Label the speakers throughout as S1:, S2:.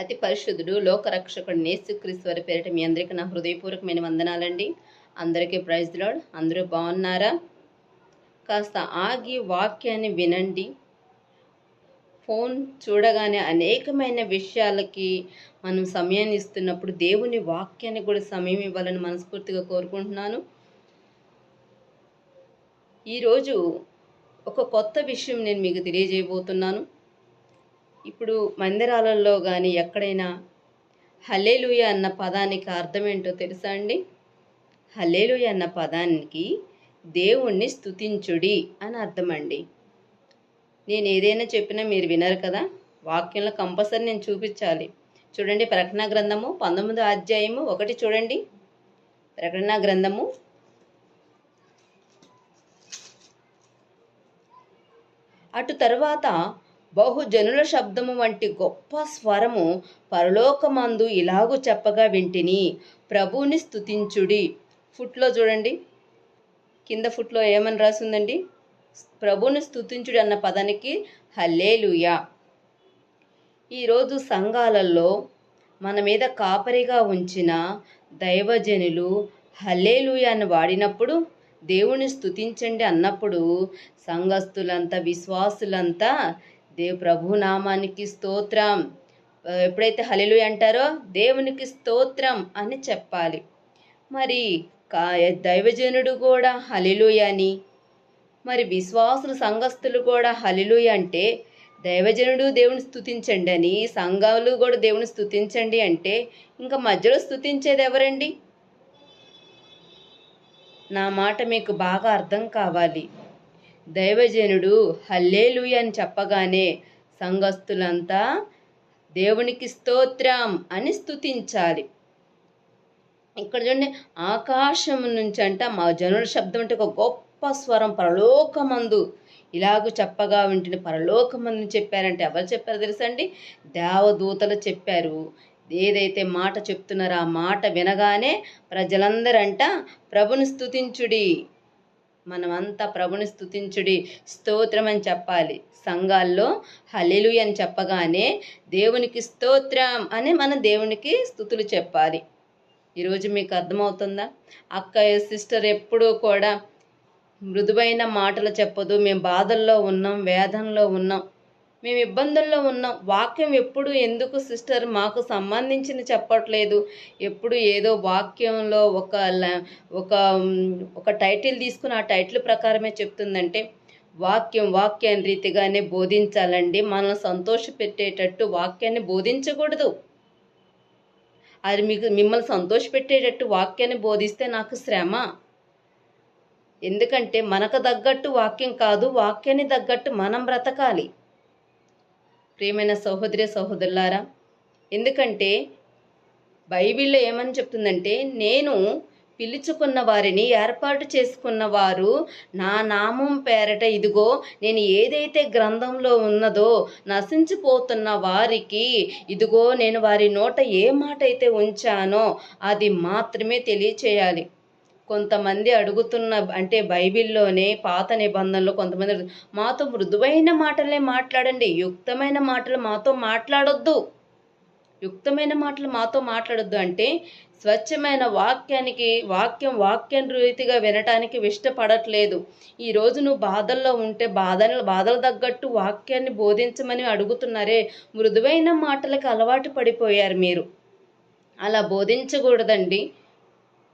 S1: అతి పరిశుద్ధుడు లోకరక్షకుడు నేసుక్రీస్తు వారి పేరిట మీ అందరికీ నా హృదయపూర్వకమైన వందనాలండి. అందరికీ ప్రైజ్ లాడ్ అందరూ బాగున్నారా? కాస్త ఆగి వాక్యాన్ని వినండి. ఫోన్ చూడగానే అనేకమైన విషయాలకి మనం సమయాన్ని ఇస్తున్నప్పుడు దేవుని వాక్యాన్ని కూడా సమయం ఇవ్వాలని మనస్ఫూర్తిగా కోరుకుంటున్నాను. ఈరోజు ఒక కొత్త విషయం నేను మీకు తెలియజేయబోతున్నాను. ఇప్పుడు మందిరాలలో కానీ ఎక్కడైనా హలేలుయ అన్న పదానికి అర్థం ఏంటో తెలుసా అండి? హలేలుయ అన్న పదానికి దేవుణ్ణి స్తుతించుడి అని అర్థం అండి నేను ఏదైనా చెప్పినా మీరు వినరు కదా? వాక్యంలో కంపల్సరీ నేను చూపించాలి. చూడండి ప్రకటన గ్రంథము పంతొమ్మిదో అధ్యాయము ఒకటి చూడండి. ప్రకటన గ్రంథము అటు తర్వాత బహుజనుల శబ్దము వంటి గొప్ప స్వరము పరలోకమందు ఇలాగు చెప్పగా వింటిని. ప్రభువుని స్థుతించుడి ఫుట్లో చూడండి. కింద ఫుట్లో ఏమని రాసిందండి? ప్రభువుని స్థుతించుడి అన్న పదానికి హల్లేలుయా. ఈరోజు సంఘాలలో మన మీద కాపరిగా ఉంచిన దైవజనులు హల్లేలుయా అని వాడినప్పుడు దేవుని స్థుతించండి అన్నప్పుడు సంఘస్థులంతా విశ్వాసులంతా దేవు ప్రభునామానికి స్తోత్రం. ఎప్పుడైతే హలిలు అంటారో దేవునికి స్తోత్రం అని చెప్పాలి. మరి కా దైవజనుడు కూడా హలిలుయ అని మరి విశ్వాసులు సంఘస్థులు కూడా హలిలుయ అంటే దైవజనుడు దేవుని స్తుతించండి అని సంఘాలు కూడా దేవుని స్తుతించండి అంటే ఇంకా మధ్యలో స్తుతించేది ఎవరండి? నా మాట మీకు బాగా అర్థం కావాలి. దైవజనుడు హల్లేలుయ అని చెప్పగానే సంఘస్థులంతా దేవునికి స్తోత్రం అని స్తుతించాలి. ఇక్కడ చూడండి ఆకాశం నుంచి అంట మా జనుల శబ్దం అంటే ఒక గొప్ప స్వరం పరలోకమందు. ఇలాగ చెప్పగా వింటున్న పరలోకమందు చెప్పారంటే ఎవరు చెప్పారు తెలుసా అండి? దేవదూతలు చెప్పారు. ఏదైతే మాట చెప్తున్నారో ఆ మాట వినగానే ప్రజలందరంట ప్రభుని స్తుతించుడి. మనమంతా ప్రభుని స్తుతించుడి. స్తోత్రం అని చెప్పాలి. సంఘాల్లో హలిలు అని చెప్పగానే దేవునికి స్తోత్రం అని మన దేవునికి స్థుతులు చెప్పాలి. ఈరోజు మీకు అర్థమవుతుందా? అక్క సిస్టర్ ఎప్పుడూ కూడా మృదువైన మాటలు చెప్పదు. మేము బాధల్లో ఉన్నాం వేదనలో ఉన్నాం. మేము ఇబ్బందుల్లో ఉన్నాం. వాక్యం ఎప్పుడు ఎందుకు సిస్టర్ మాకు సంబంధించిన చెప్పట్లేదు. ఎప్పుడు ఏదో వాక్యంలో ఒక ఒక ఒక టైటిల్ తీసుకుని ఆ టైటిల్ ప్రకారమే చెప్తుందంటే వాక్యం వాక్యాన్ని రీతిగానే బోధించాలండి. మనల్ని సంతోషపెట్టేటట్టు వాక్యాన్ని బోధించకూడదు. అది మీకు మిమ్మల్ని సంతోష పెట్టేటట్టు వాక్యాన్ని బోధిస్తే నాకు శ్రమ. ఎందుకంటే మనకు తగ్గట్టు వాక్యం కాదు. వాక్యాన్ని తగ్గట్టు మనం బ్రతకాలి. ప్రియమైన సహోదరి సహోదరులారా ఎందుకంటే బైబిల్లో ఏమని చెప్తుందంటే నేను పిలుచుకున్న వారిని ఏర్పాటు చేసుకున్న వారు నా నామం పేరట ఇదిగో నేను ఏదైతే గ్రంథంలో ఉన్నదో నశించిపోతున్న వారికి ఇదిగో నేను వారి నోట ఏ మాట అయితే ఉంచానో అది మాత్రమే తెలియచేయాలి. కొంతమంది అడుగుతున్న అంటే బైబిల్లోనే పాత నిబంధనలు కొంతమంది మాతో మృదువైన మాటలే మాట్లాడండి. యుక్తమైన మాటలు మాతో మాట్లాడొద్దు. యుక్తమైన మాటలు మాతో మాట్లాడొద్దు అంటే స్వచ్ఛమైన వాక్యానికి వాక్యం వాక్యం రీతిగా వినటానికి ఇష్టపడట్లేదు. ఈరోజు నువ్వు బాధల్లో ఉంటే బాధలు బాధలు తగ్గట్టు వాక్యాన్ని బోధించమని అడుగుతున్నారే. మృదువైన మాటలకు అలవాటు పడిపోయారు మీరు. అలా బోధించకూడదండి.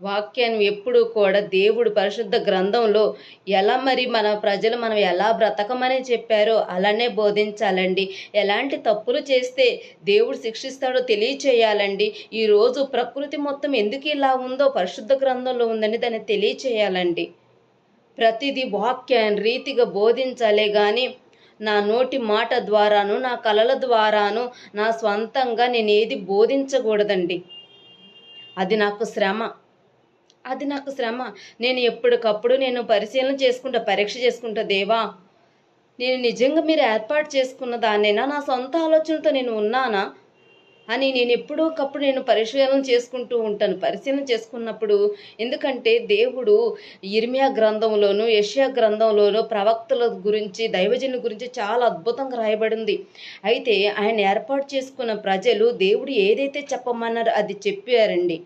S1: వాక్యాన్ని ఎప్పుడు కూడా దేవుడు పరిశుద్ధ గ్రంథంలో ఎలా మరి మన ప్రజలు మనం ఎలా బ్రతకమని చెప్పారో అలానే బోధించాలండి. ఎలాంటి తప్పులు చేస్తే దేవుడు శిక్షిస్తాడో తెలియచేయాలండి. ఈరోజు ప్రకృతి మొత్తం ఎందుకు ఇలా ఉందో పరిశుద్ధ గ్రంథంలో ఉందని దాన్ని తెలియచేయాలండి. ప్రతిదీ వాక్యాన్ని రీతిగా బోధించాలే కానీ నా నోటి మాట ద్వారాను నా కళల ద్వారాను నా స్వంతంగా నేను ఏది బోధించకూడదండి. అది నాకు శ్రమ. అది నాకు శ్రమ. నేను ఎప్పటికప్పుడు నేను పరిశీలన చేసుకుంటా పరీక్ష చేసుకుంటా దేవా. నేను నిజంగా మీరు ఏర్పాటు చేసుకున్న దాన్నైనా? నా సొంత ఆలోచనతో నేను ఉన్నానా? అని నేను ఎప్పుడోకప్పుడు నేను పరిశీలన చేసుకుంటూ ఉంటాను. పరిశీలన చేసుకున్నప్పుడు ఎందుకంటే దేవుడు ఇర్మియా గ్రంథంలోను యష్యా గ్రంథంలోను ప్రవక్తల గురించి దైవజనుల గురించి చాలా అద్భుతంగా రాయబడింది. అయితే ఆయన ఏర్పాటు చేసుకున్న ప్రజలు దేవుడు ఏదైతే చెప్పమన్నారో అది చెప్పారండి.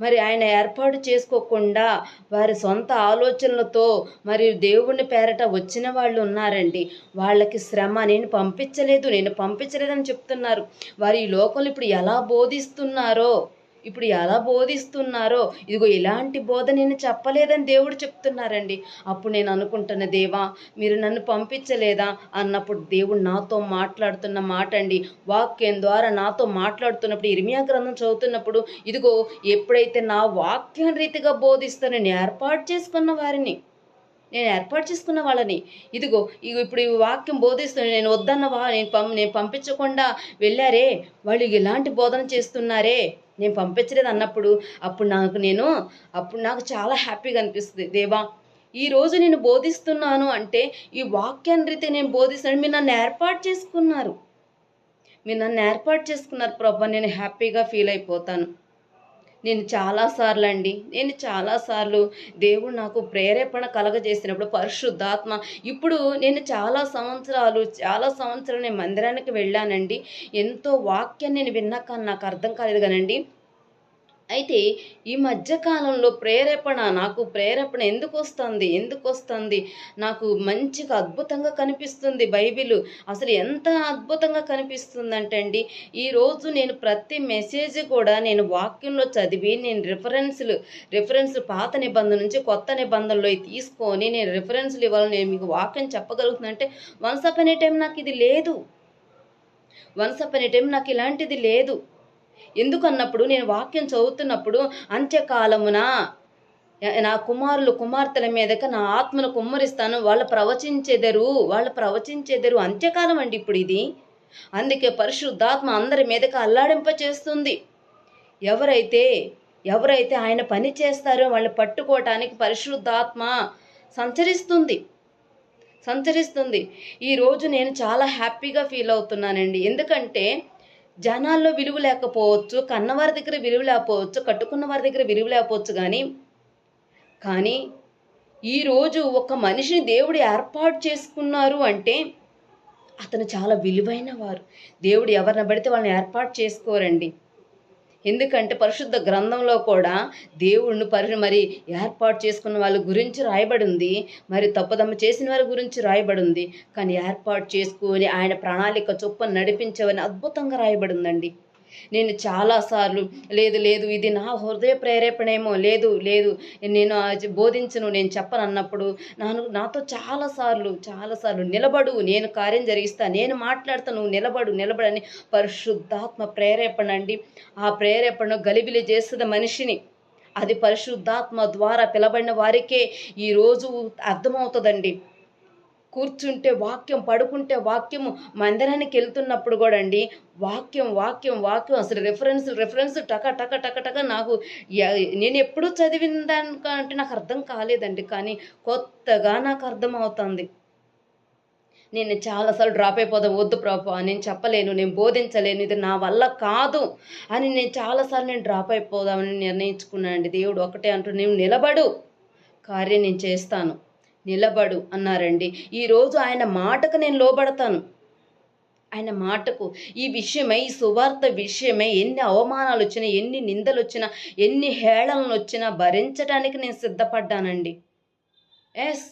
S1: మరి ఆయన ఏర్పాటు చేసుకోకుండా వారి సొంత ఆలోచనలతో మరి దేవుని పేరట వచ్చిన వాళ్ళు ఉన్నారండి. వాళ్ళకి శ్రమ నేను పంపించలేదు నేను పంపించలేదని చెప్తున్నారు. వారి ఈ లోకంలో ఇప్పుడు ఎలా బోధిస్తున్నారో ఇప్పుడు ఎలా బోధిస్తున్నారో? ఇదిగో ఇలాంటి బోధ నేను చెప్పలేదని దేవుడు చెప్తున్నారండి. అప్పుడు నేను అనుకుంటున్న దేవా మీరు నన్ను పంపించలేదా? అన్నప్పుడు దేవుడు నాతో మాట్లాడుతున్న మాట అండి వాక్యం ద్వారా నాతో మాట్లాడుతున్నప్పుడు ఇరిమియా గ్రంథం చదువుతున్నప్పుడు ఇదిగో ఎప్పుడైతే నా వాక్యం రీతిగా బోధిస్తానని ఏర్పాటు చేసుకున్న వారిని. నేను ఏర్పాటు చేసుకున్న వాళ్ళని. ఇదిగో ఇగో ఇప్పుడు ఈ వాక్యం బోధిస్తున్నాను నేను వద్దన్న వా నేను పం నేను పంపించకుండా వెళ్ళారే. వాళ్ళు ఇలాంటి బోధన చేస్తున్నారే. నేను పంపించలేదు అన్నప్పుడు అప్పుడు నాకు నేను అప్పుడు నాకు చాలా హ్యాపీగా అనిపిస్తుంది. దేవా ఈరోజు నేను బోధిస్తున్నాను అంటే ఈ వాక్యాన్ని రీతి నేను బోధిస్తాను మీరు నన్ను ఏర్పాటు చేసుకున్నారు. మీరు నన్ను ఏర్పాటు చేసుకున్నారు. ప్రభా నేను హ్యాపీగా ఫీల్ అయిపోతాను. నేను చాలాసార్లు అండి నేను చాలాసార్లు దేవుడు నాకు ప్రేరేపణ కలగజేసినప్పుడు పరిశుద్ధాత్మ. ఇప్పుడు నేను చాలా సంవత్సరాలు చాలా సంవత్సరాలు నేను మందిరానికి వెళ్ళానండి. ఎంతో వాక్యం నేను విన్నాక నాకు అర్థం కాలేదు కానండి. అయితే ఈ మధ్యకాలంలో ప్రేరేపణ నాకు ప్రేరేపణ ఎందుకు వస్తుంది ఎందుకు వస్తుంది నాకు మంచిగా అద్భుతంగా కనిపిస్తుంది బైబిల్. అసలు ఎంత అద్భుతంగా కనిపిస్తుందంటే అండి ఈరోజు నేను ప్రతి మెసేజ్ కూడా నేను వాక్యంలో చదివి నేను రిఫరెన్స్లు రిఫరెన్స్లు పాత నిబంధన నుంచి కొత్త నిబంధనలో తీసుకొని నేను రిఫరెన్స్లు ఇవ్వాలి నేను మీకు వాక్యం చెప్పగలుగుతుందంటే వన్స్ అప్ ఎనీ టైం నాకు ఇది లేదు. వన్స్ అప్ ఎనీ టైం నాకు ఇలాంటిది లేదు. ఎందుకన్నప్పుడు నేను వాక్యం చదువుతున్నప్పుడు అంత్యకాలమున నా కుమారులు కుమార్తెల మీదక నా ఆత్మను కుమ్మరిస్తాను. వాళ్ళు ప్రవచించెదరు. వాళ్ళు ప్రవచించెదరు. అంత్యకాలం అండి ఇప్పుడు ఇది. అందుకే పరిశుద్ధాత్మ అందరి మీదక అల్లాడింప చేస్తుంది. ఎవరైతే ఎవరైతే ఆయన పని చేస్తారో వాళ్ళని పట్టుకోవటానికి పరిశుద్ధాత్మ సంచరిస్తుంది. సంచరిస్తుంది. ఈరోజు నేను చాలా హ్యాపీగా ఫీల్ అవుతున్నానండి. ఎందుకంటే జనాల్లో విలువ లేకపోవచ్చు కన్నవారి దగ్గర విలువ లేకపోవచ్చు కట్టుకున్న వారి దగ్గర విలువ లేకపోవచ్చు కానీ కానీ ఈరోజు ఒక మనిషిని దేవుడు ఏర్పాటు చేసుకున్నారు అంటే అతను చాలా విలువైన వారు. దేవుడు ఎవరిని పడితే వాళ్ళని ఏర్పాటు చేసుకోరండి. ఎందుకంటే పరిశుద్ధ గ్రంథంలో కూడా దేవుడిని పరి మరి ఏర్పాటు చేసుకున్న వాళ్ళ గురించి రాయబడింది మరి తప్పుదమ్మ చేసిన వారి గురించి రాయబడింది. కానీ ఏర్పాటు చేసుకొని ఆయన ప్రణాళిక చొప్పున నడిపించవని అద్భుతంగా రాయబడిందండి. నేను చాలాసార్లు లేదు లేదు ఇది నా హృదయ ప్రేరేపణేమో లేదు లేదు నేను బోధించను నేను చెప్పను అన్నప్పుడు నాను నాతో చాలాసార్లు చాలాసార్లు నిలబడు నేను కార్యం జరిగిస్తా నేను మాట్లాడతా నువ్వు నిలబడు నిలబడని పరిశుద్ధాత్మ ప్రేరేపణ అండి. ఆ ప్రేరేపణ గలిబిలి చేస్తుంది మనిషిని అది పరిశుద్ధాత్మ ద్వారా పిలబడిన వారికే ఈరోజు అర్థమవుతుందండి. కూర్చుంటే వాక్యం పడుకుంటే వాక్యము మందిరానికి వెళ్తున్నప్పుడు కూడా అండి వాక్యం వాక్యం వాక్యం అసలు రెఫరెన్స్ రెఫరెన్స్ టక టక టక టక నాకు నేను ఎప్పుడూ చదివిన దానికంటే నాకు అర్థం కాలేదండి కానీ కొత్తగా నాకు అర్థం అవుతుంది నేను చాలాసార్లు డ్రాప్ అయిపోదాం వద్దు ప్రభు నేను చెప్పలేను నేను బోధించలేను ఇది నా వల్ల కాదు అని నేను చాలాసార్లు నేను డ్రాప్ అయిపోదామని నిర్ణయించుకున్నానండి. దేవుడు ఒకటే అంటూ నేను నిలబడు కార్యం నేను చేస్తాను. నిలబడు అన్నారండి. ఈరోజు ఆయన మాటకు నేను లోబడతాను. ఆయన మాటకు ఈ విషయమై ఈ సువార్త విషయమై ఎన్ని అవమానాలు వచ్చినా ఎన్ని నిందలు వచ్చినా ఎన్ని హేళనలు వచ్చినా భరించడానికి నేను సిద్ధపడ్డానండి. ఎస్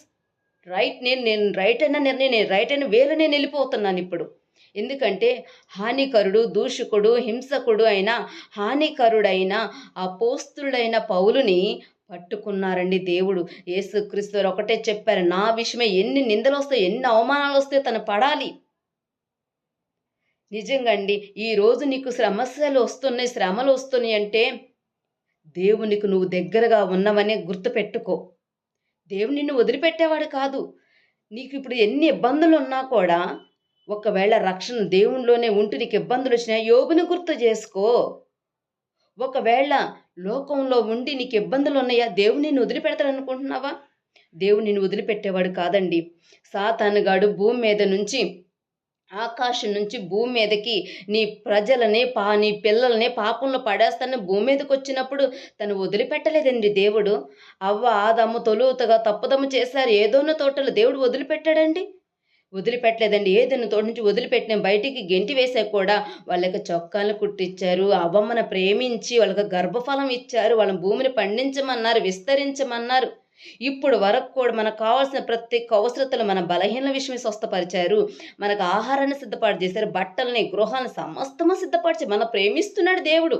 S1: రైట్ నేను నేను రైట్ అయిన నిర్ణయం నేను రైట్ అయిన వేలు నేను వెళ్ళిపోతున్నాను ఇప్పుడు. ఎందుకంటే హానికరుడు దూషకుడు హింసకుడు అయిన హానికరుడైన అపోస్తుడైన పౌలుని పట్టుకున్నారండి దేవుడు. యేసు వారు ఒకటే చెప్పారు నా విషయమే ఎన్ని నిందలు వస్తాయి ఎన్ని అవమానాలు వస్తాయో తను పడాలి. నిజంగా అండి ఈరోజు నీకు సమస్యలు వస్తున్నాయి శ్రమలు వస్తున్నాయి అంటే దేవునికి నువ్వు దగ్గరగా ఉన్నవని గుర్తుపెట్టుకో. దేవుని నిన్ను వదిలిపెట్టేవాడు కాదు. నీకు ఇప్పుడు ఎన్ని ఇబ్బందులు ఉన్నా కూడా ఒకవేళ రక్షణ దేవునిలోనే ఉంటూ నీకు ఇబ్బందులు వచ్చినా యోగుని గుర్తు చేసుకో. ఒకవేళ లోకంలో ఉండి నీకు ఇబ్బందులు ఉన్నాయా? దేవుడు నిన్ను వదిలిపెడతాడనుకుంటున్నావా? దేవుడు నిన్ను వదిలిపెట్టేవాడు కాదండి. సాతానుగాడు భూమి మీద నుంచి ఆకాశం నుంచి భూమి మీదకి నీ ప్రజలని పా నీ పిల్లల్ని పాపంలో పడేస్తానని భూమి మీదకి వచ్చినప్పుడు తను వదిలిపెట్టలేదండి దేవుడు. అవ్వ ఆదమ్మ తొలుతగా తప్పుదమ్మ చేశారు. ఏదోన్న తోటలో దేవుడు వదిలిపెట్టాడండి. వదిలిపెట్టలేదండి. ఏదైనా తోట నుంచి వదిలిపెట్టిన బయటికి గెంటి వేసాక కూడా వాళ్ళకి చొక్కాలను కుట్టించారు అవ్వమ్మను ప్రేమించి వాళ్ళకి గర్భఫలం ఇచ్చారు వాళ్ళ భూమిని పండించమన్నారు విస్తరించమన్నారు. ఇప్పుడు వరకు కూడా మనకు కావాల్సిన ప్రతి అవసరతలు మన బలహీన విషయమే స్వస్థపరిచారు. మనకు ఆహారాన్ని సిద్ధపాటు చేశారు బట్టల్ని గృహాలను సమస్తము సిద్ధపరిచారు మన ప్రేమిస్తున్నాడు దేవుడు.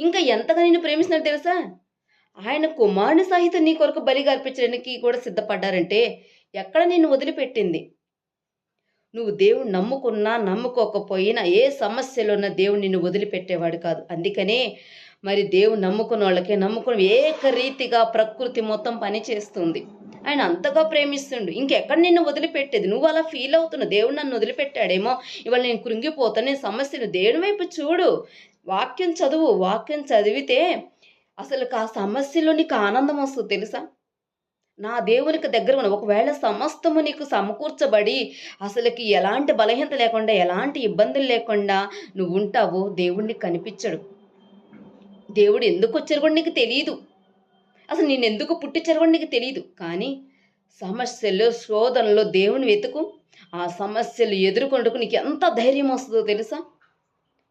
S1: ఇంకా ఎంతగా నిన్ను ప్రేమిస్తున్నాడు తెలుసా? ఆయన కుమారుని సహితం నీ కొరకు బలిగా అర్పించడానికి కూడా సిద్ధపడ్డారంటే ఎక్కడ నిన్ను వదిలిపెట్టింది? నువ్వు దేవుడు నమ్ముకున్నా నమ్ముకోకపోయినా ఏ సమస్యలో ఉన్న దేవుడు నిన్ను వదిలిపెట్టేవాడు కాదు. అందుకనే మరి దేవుడు నమ్ముకున్న వాళ్ళకి నమ్ముకున్న ఏకరీతిగా ప్రకృతి మొత్తం పని చేస్తుంది. ఆయన అంతగా ప్రేమిస్తుండు. ఇంకెక్కడ నిన్ను వదిలిపెట్టేది? నువ్వు అలా ఫీల్ అవుతున్నావు. దేవుడు నన్ను వదిలిపెట్టాడేమో. ఇవాళ నేను కృంగిపోతాను నేను సమస్యను దేవుని వైపు చూడు? వాక్యం చదువు వాక్యం చదివితే అసలు ఆ సమస్యలో నీకు ఆనందం వస్తుంది తెలుసా? నా దేవునికి దగ్గర ఉన్న ఒకవేళ సమస్తము నీకు సమకూర్చబడి అసలుకి ఎలాంటి బలహీనత లేకుండా ఎలాంటి ఇబ్బందులు లేకుండా నువ్వు ఉంటావో దేవుణ్ణి కనిపించడు. దేవుడు ఎందుకు వచ్చారు కూడా నీకు తెలియదు అసలు నేను ఎందుకు పుట్టించారు కూడా నీకు తెలియదు కానీ సమస్యలు శోధనలో దేవుని వెతుకు. ఆ సమస్యలు ఎదుర్కొంటకు నీకు ఎంత ధైర్యం వస్తుందో తెలుసా?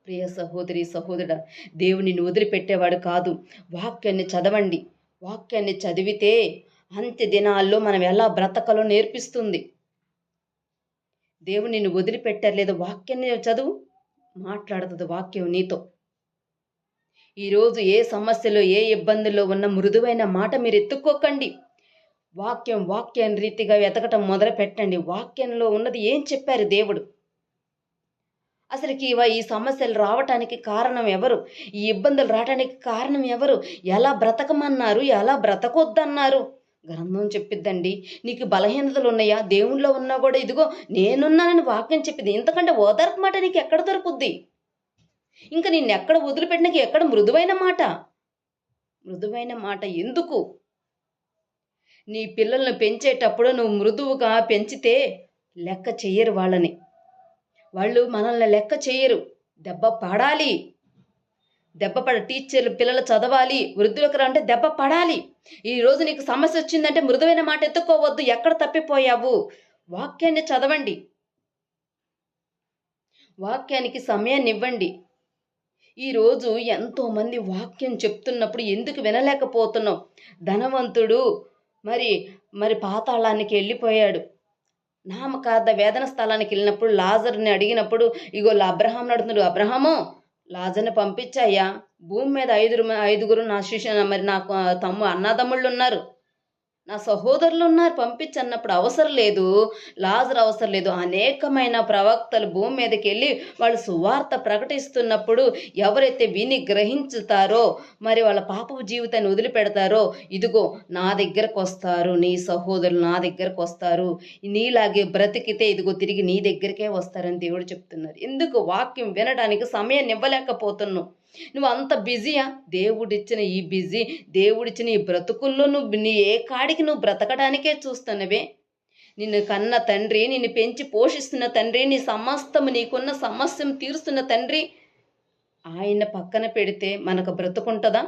S1: ప్రియ సహోదరి సహోదరుడ దేవుని వదిలిపెట్టేవాడు కాదు. వాక్యాన్ని చదవండి. వాక్యాన్ని చదివితే అంత్య దినాల్లో మనం ఎలా బ్రతకలో నేర్పిస్తుంది. దేవుడు నిన్ను వదిలిపెట్టారు వాక్యాన్ని చదువు? మాట్లాడుతుంది వాక్యం నీతో. ఈరోజు ఏ సమస్యలో ఏ ఇబ్బందుల్లో ఉన్న మృదువైన మాట మీరు ఎత్తుక్కోకండి. వాక్యం వాక్యం రీతిగా వెతకటం మొదలు పెట్టండి. వాక్యంలో ఉన్నది ఏం చెప్పారు దేవుడు? అసలుకి ఇవ- ఈ సమస్యలు రావటానికి కారణం ఎవరు? ఈ ఇబ్బందులు రావటానికి కారణం ఎవరు? ఎలా బ్రతకమన్నారు? ఎలా బ్రతకొద్దన్నారు? గ్రంథం చెప్పిద్దండి. నీకు బలహీనతలు ఉన్నాయా? దేవుళ్ళో ఉన్నా కూడా ఇదిగో నేనున్నానని వాక్యం చెప్పింది. ఇంతకంటే ఓదార్పు మాట నీకు ఎక్కడ దొరుకుద్ది? ఇంకా నిన్ను ఎక్కడ వదిలిపెట్టినకి ఎక్కడ మృదువైన మాట? మృదువైన మాట ఎందుకు? నీ పిల్లల్ని పెంచేటప్పుడు నువ్వు మృదువుగా పెంచితే లెక్క చెయ్యరు వాళ్ళని. వాళ్ళు మనల్ని లెక్క చేయరు. దెబ్బ పడాలి. దెబ్బ పడ టీచర్లు పిల్లలు చదవాలి వృద్ధులకు అంటే దెబ్బ పడాలి. ఈ రోజు నీకు సమస్య వచ్చిందంటే మృదువైన మాట ఎత్తుకోవద్దు ఎక్కడ తప్పిపోయావు? వాక్యాన్ని చదవండి. వాక్యానికి సమయాన్ని ఇవ్వండి. ఈరోజు ఎంతోమంది వాక్యం చెప్తున్నప్పుడు ఎందుకు వినలేకపోతున్నావు? ధనవంతుడు మరి మరి పాతాళానికి వెళ్ళిపోయాడు. నామకార్థ వేదన స్థలానికి వెళ్ళినప్పుడు లాజర్ని అడిగినప్పుడు ఇగో అబ్రహాం నడుతున్నాడు అబ్రహాము లాజను పంపించయ్యా. భూమి మీద ఐదుగురు ఐదుగురు నా శిష్యు మరి నాకు తమ్ము అన్నదమ్ముళ్ళు ఉన్నారు. నా సహోదరులు ఉన్నారు పంపించి అన్నప్పుడు అవసరం లేదు లాజర్ అవసరం లేదు. అనేకమైన ప్రవక్తలు భూమి మీదకి వెళ్ళి వాళ్ళు సువార్త ప్రకటిస్తున్నప్పుడు ఎవరైతే విని గ్రహించుతారో మరి వాళ్ళ పాపపు జీవితాన్ని వదిలిపెడతారో ఇదిగో నా దగ్గరకు వస్తారు నీ సహోదరులు నా దగ్గరకు వస్తారు. నీలాగే బ్రతికితే ఇదిగో తిరిగి నీ దగ్గరికే వస్తారని దేవుడు చెప్తున్నారు. ఎందుకు? వాక్యం వినడానికి సమయాన్ని ఇవ్వలేకపోతున్నావు నువ్వు అంత బిజీయా? దేవుడిచ్చిన ఈ బిజీ దేవుడిచ్చిన ఈ బ్రతుకుల్లో నువ్వు నీ ఏ కాడికి నువ్వు బ్రతకడానికే చూస్తున్నవే? నిన్ను కన్న తండ్రి నిన్ను పెంచి పోషిస్తున్న తండ్రి నీ సమస్తము నీకున్న సమస్యను తీరుస్తున్న తండ్రి ఆయన పక్కన పెడితే మనకు బ్రతుకుంటుందా?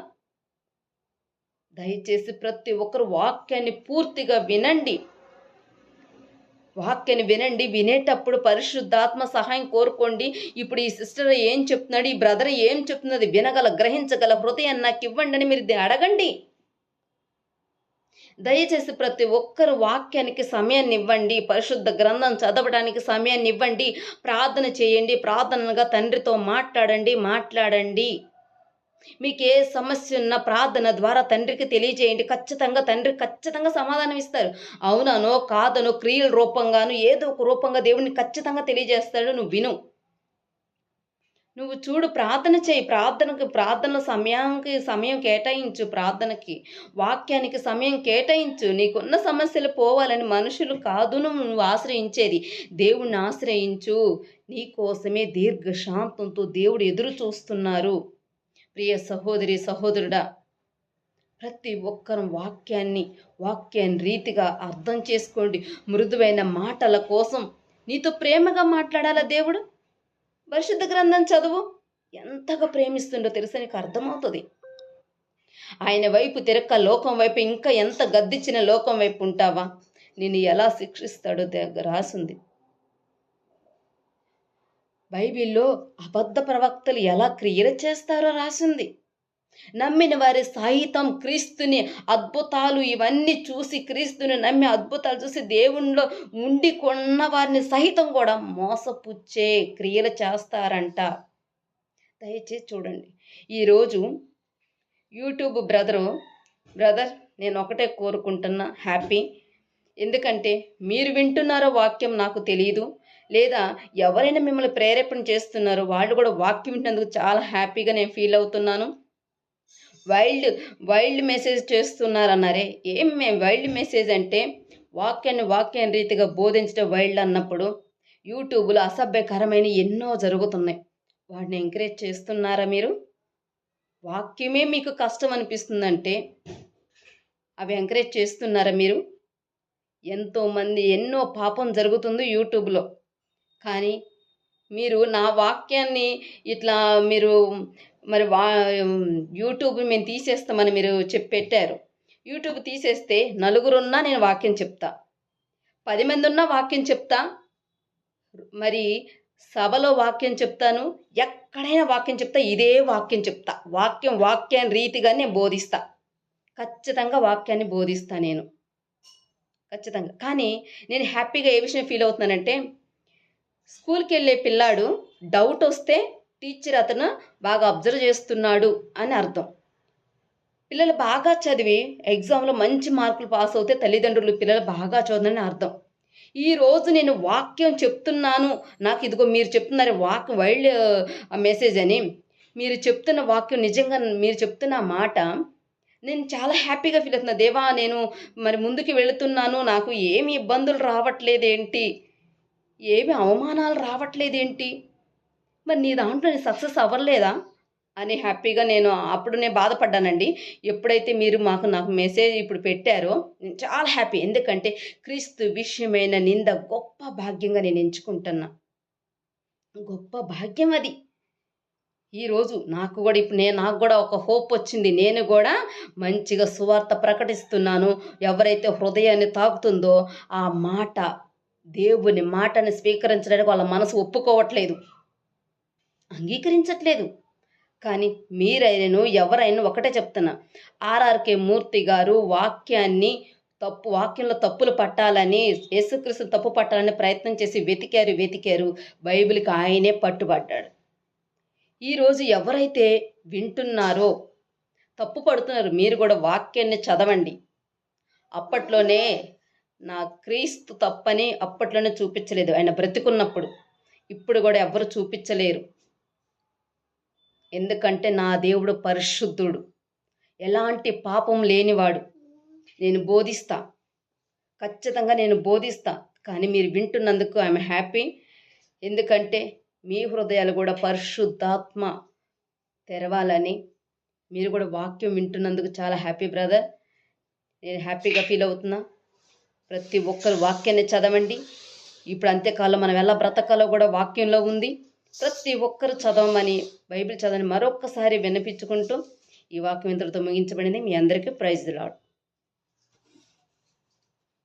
S1: దయచేసి ప్రతి ఒక్కరు వాక్యాన్ని పూర్తిగా వినండి. వాక్యాన్ని వినండి వినేటప్పుడు పరిశుద్ధాత్మ సహాయం కోరుకోండి. ఇప్పుడు ఈ సిస్టర్ ఏం చెప్తున్నాడు ఈ బ్రదర్ ఏం చెప్తున్నది వినగల గ్రహించగల హృదయాన్ని నాకు ఇవ్వండి అని మీరు అడగండి. దయచేసి ప్రతి ఒక్కరు వాక్యానికి సమయాన్ని ఇవ్వండి పరిశుద్ధ గ్రంథం చదవడానికి సమయాన్ని ఇవ్వండి ప్రార్థన చేయండి ప్రార్థనగా తండ్రితో మాట్లాడండి మాట్లాడండి. మీకు ఏ సమస్య ఉన్నా ప్రార్థన ద్వారా తండ్రికి తెలియజేయండి. ఖచ్చితంగా తండ్రి ఖచ్చితంగా సమాధానం ఇస్తారు. అవునానో కాదనో క్రియల రూపంగాను ఏదో ఒక రూపంగా దేవుడిని ఖచ్చితంగా తెలియజేస్తాడు నువ్వు విను. నువ్వు చూడు ప్రార్థన చేయి. ప్రార్థనకు ప్రార్థన సమయానికి సమయం కేటాయించు ప్రార్థనకి. వాక్యానికి సమయం కేటాయించు. నీకున్న సమస్యలు పోవాలని మనుషులు కాదు నువ్వు నువ్వు ఆశ్రయించేది. దేవుణ్ణి ఆశ్రయించు. నీ కోసమే దీర్ఘశాంతంతో దేవుడు ఎదురు చూస్తున్నారు. ప్రియ సహోదరి సహోదరుడా ప్రతి ఒక్కరం వాక్యాన్ని వాక్యాన్ని రీతిగా అర్థం చేసుకోండి. మృదువైన మాటల కోసం నీతో ప్రేమగా మాట్లాడాలా దేవుడు? పరిశుద్ధ గ్రంథం చదువు ఎంతగా ప్రేమిస్తుండో తెలుసా? నీకు అర్థమవుతుంది. ఆయన వైపు తిరక్క లోకం వైపు ఇంకా ఎంత గద్దిచ్చిన లోకం వైపు ఉంటావా? నిన్ను ఎలా శిక్షిస్తాడో దగ్గర రాసుంది. బైబిల్లో అబద్ధ ప్రవక్తలు ఎలా క్రియలు చేస్తారో రాసింది. నమ్మిన వారి సహితం క్రీస్తుని అద్భుతాలు ఇవన్నీ చూసి క్రీస్తుని నమ్మి అద్భుతాలు చూసి దేవుణ్ణిలో ఉండి కొన్న వారిని సహితం కూడా మోసపుచ్చే క్రియలు చేస్తారంట. దయచేసి చూడండి. ఈరోజు యూట్యూబ్ బ్రదరు బ్రదర్ నేను ఒకటే కోరుకుంటున్నా హ్యాపీ. ఎందుకంటే మీరు వింటున్నారో వాక్యం నాకు తెలియదు లేదా ఎవరైనా మిమ్మల్ని ప్రేరేపణ చేస్తున్నారో వాళ్ళు కూడా వాక్యం వింటున్నందుకు చాలా హ్యాపీగా నేను ఫీల్ అవుతున్నాను. వైల్డ్ వైల్డ్ మెసేజ్ చేస్తున్నారన్నారే ఏం మేము వైల్డ్ మెసేజ్ అంటే వాక్యాన్ని వాక్యాన్ని రీతిగా బోధించడం వైల్డ్ అన్నప్పుడు యూట్యూబ్లో అసభ్యకరమైన ఎన్నో జరుగుతున్నాయి. వాడిని ఎంకరేజ్ చేస్తున్నారా మీరు? వాక్యమే మీకు కష్టం అనిపిస్తుందంటే అవి ఎంకరేజ్ చేస్తున్నారా మీరు? ఎంతోమంది ఎన్నో పాపం జరుగుతుంది యూట్యూబ్లో. కానీ మీరు నా వాక్యాన్ని ఇట్లా మీరు మరి వా యూట్యూబ్ మేము తీసేస్తామని మీరు చెప్పి పెట్టారు. యూట్యూబ్ తీసేస్తే నలుగురున్నా నేను వాక్యం చెప్తా. పది మంది ఉన్నా వాక్యం చెప్తా. మరి సభలో వాక్యం చెప్తాను. ఎక్కడైనా వాక్యం చెప్తా. ఇదే వాక్యం చెప్తా. వాక్యం వాక్యాన్ని రీతిగా నేను బోధిస్తా. ఖచ్చితంగా వాక్యాన్ని బోధిస్తా నేను. ఖచ్చితంగా. కానీ నేను హ్యాపీగా ఏ విషయం ఫీల్ అవుతున్నానంటే స్కూల్కి వెళ్ళే పిల్లాడు డౌట్ వస్తే టీచర్ అతను బాగా అబ్జర్వ్ చేస్తున్నాడు అని అర్థం. పిల్లలు బాగా చదివి ఎగ్జామ్లో మంచి మార్కులు పాస్ అవుతే తల్లిదండ్రులు పిల్లలు బాగా చదవని అర్థం. ఈ రోజు నేను వాక్యం చెప్తున్నాను. నాకు ఇదిగో మీరు చెప్తున్నారు వాక్ వైల్డ్ మెసేజ్ అని. మీరు చెప్తున్న వాక్యం నిజంగా మీరు చెప్తున్న మాట నేను చాలా హ్యాపీగా ఫీల్ అవుతున్నా. దేవా నేను మరి ముందుకు వెళుతున్నాను. నాకు ఏమి ఇబ్బందులు రావట్లేదేంటి? ఏమి అవమానాలు రావట్లేదేంటి? మరి నీ దాంట్లో నేను సక్సెస్ అవ్వలేదా అని హ్యాపీగా నేను అప్పుడు నేను బాధపడ్డానండి. ఎప్పుడైతే మీరు మాకు నాకు మెసేజ్ ఇప్పుడు పెట్టారో నేను చాలా హ్యాపీ. ఎందుకంటే క్రీస్తు విషయమైన నింద గొప్ప భాగ్యంగా నేను ఎంచుకుంటున్నా. గొప్ప భాగ్యం అది. ఈరోజు నాకు కూడా ఇప్పుడు నేను నాకు కూడా ఒక హోప్ వచ్చింది. నేను కూడా మంచిగా సువార్త ప్రకటిస్తున్నాను. ఎవరైతే హృదయాన్ని తాకుతుందో ఆ మాట దేవుని మాటని స్వీకరించడానికి వాళ్ళ మనసు ఒప్పుకోవట్లేదు. అంగీకరించట్లేదు. కానీ మీరైనను ఎవరైనా ఒకటే చెప్తున్నా. ఆర్ఆర్కే మూర్తి గారు వాక్యాన్ని తప్పు వాక్యంలో తప్పులు పట్టాలని యేసుక్రీస్తు తప్పు పట్టాలని ప్రయత్నం చేసి వెతికారు వెతికారు. బైబిల్కి ఆయనే పట్టుబడ్డాడు. ఈరోజు ఎవరైతే వింటున్నారో తప్పు పడుతున్నారు మీరు కూడా వాక్యాన్ని చదవండి. అప్పట్లోనే నా క్రీస్తు తప్పని అప్పట్లోనే చూపించలేదు. ఆయన బ్రతికున్నప్పుడు. ఇప్పుడు కూడా ఎవరు చూపించలేరు. ఎందుకంటే నా దేవుడు పరిశుద్ధుడు. ఎలాంటి పాపం లేనివాడు. నేను బోధిస్తా. ఖచ్చితంగా నేను బోధిస్తా. కానీ మీరు వింటున్నందుకు ఐఎమ్ హ్యాపీ. ఎందుకంటే మీ హృదయాలు కూడా పరిశుద్ధాత్మ తెరవాలని మీరు కూడా వాక్యం వింటున్నందుకు చాలా హ్యాపీ బ్రదర్. నేను హ్యాపీగా ఫీల్ అవుతున్నా. ప్రతి ఒక్కరు వాక్యాన్ని చదవండి. ఇప్పుడు అంత్యకాలం మనం ఎలా బ్రతకాలో కూడా వాక్యంలో ఉంది. ప్రతి ఒక్కరు చదవమని బైబిల్ చదవని మరొక్కసారి వినిపించుకుంటూ ఈ వాక్యం ఇంతటితో ముగించబడింది. మీ అందరికీ ప్రైజ్ లాడ్